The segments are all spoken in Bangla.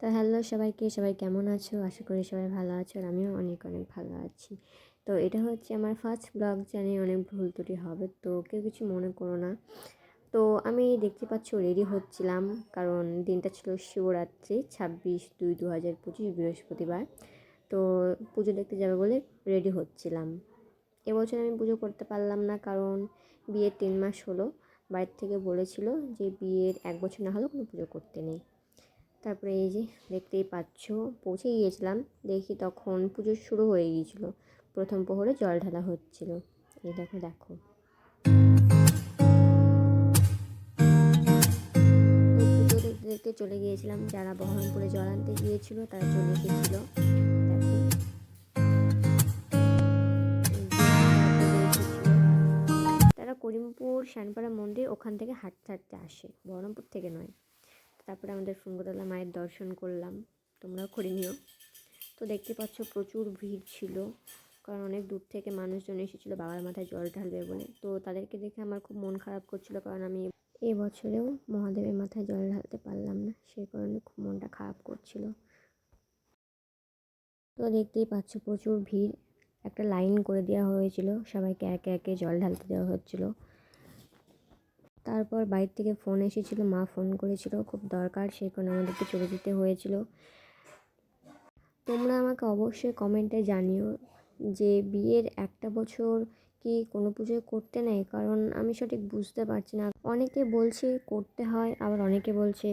তো হ্যালো সবাইকে, সবাই কেমন আছো? আশা করি সবাই ভালো আছো আর আমিও অনেক অনেক ভালো আছি। তো এটা হচ্ছে আমার ফার্স্ট ব্লগ জানি অনেক ভুল ত্রুটি হবে, তো কেউ কিছু মনে করো না। তো আমি দেখতে পাচ্ছ রেডি হচ্ছিলাম, কারণ দিনটা ছিল শিবরাত্রি, ছাব্বিশ দুই দু হাজার পঁচিশ বৃহস্পতিবার। তো পুজো দেখতে যাবে বলে রেডি হচ্ছিলাম। এবছর আমি পুজো করতে পারলাম না, কারণ বিয়ের তিন মাস হলো। বাড়ির থেকে বলেছিল যে বিয়ের এক বছর না হলেও কোনো পুজো করতে নেই। তারপরে এই যে দেখতেই পাচ্ছ পৌঁছে গিয়েছিলাম। দেখি তখন পুজো শুরু হয়ে গিয়েছিল। প্রথম প্রহরে জল ঢালা হচ্ছিল। এই দেখো দেখো। দেখতে চলে গিয়েছিলাম। যারা বহরমপুরে জল আনতে গিয়েছিল, তারা চলে এসেছিল। তারা করিমপুর শ্যানপাড়া মন্দির ওখান থেকে হাঁটতে হাঁটতে আসে। বহরমপুর থেকে নয়। তারপরে আমাদের ফুঙ্গতলা মায়ের দর্শন করলাম। তোমরাও করে নিও। তো দেখতে পাচ্ছ প্রচুর ভিড় ছিল, কারণ অনেক দূর থেকে মানুষজন এসেছিল, বাবার মাথায় জল ঢালবে বলে। তো তাদেরকে দেখে আমার খুব মন খারাপ করছিল, কারণ আমি এবছরেও মহাদেবের মাথায় জল ঢালতে পারলাম না সেই কারণে খুব মনটা খারাপ করছিল। তো দেখতেই পাচ্ছ প্রচুর ভিড়। একটা লাইন করে দেওয়া হয়েছিল, সবাইকে একে একে জল ঢালতে দেওয়া হচ্ছিল। তারপর বাইরে থেকে ফোন এসেছিল, মা ফোন করেছিল, খুব দরকার সেই কারণে আমাদেরকে চলে যেতে হয়েছিল। তোমরা আমাকে অবশ্যই কমেন্টে জানিও যে বিয়ের একটা বছর কি কোনো পুজোয় করতে নেই? কারণ আমি সঠিক বুঝতে পারছি না। অনেকে বলছে করতে হয়, আবার অনেকে বলছে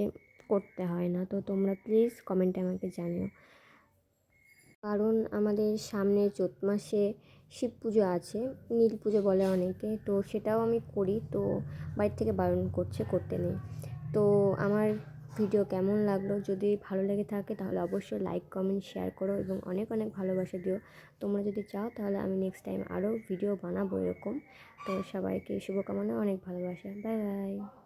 করতে হয় না। তো তোমরা প্লিজ কমেন্টে আমাকে জানিও। কারণ আমাদের সামনে চৈত মাসে শিব পুজো আছে, নীল পুজো বলে অনেকে। তো সেটাও আমি করি, তো বাড়ির থেকে বারণ করছে, করতে নেই। তো আমার ভিডিও কেমন লাগল? যদি ভালো লেগে থাকে তাহলে অবশ্যই লাইক কমেন্ট শেয়ার করো এবং অনেক অনেক ভালোবাসা দিও। তোমরা যদি চাও তাহলে আমি নেক্সট টাইম আরও ভিডিও বানাবো এরকম। তো সবাইকে শুভকামনা, অনেক ভালোবাসা। Bye bye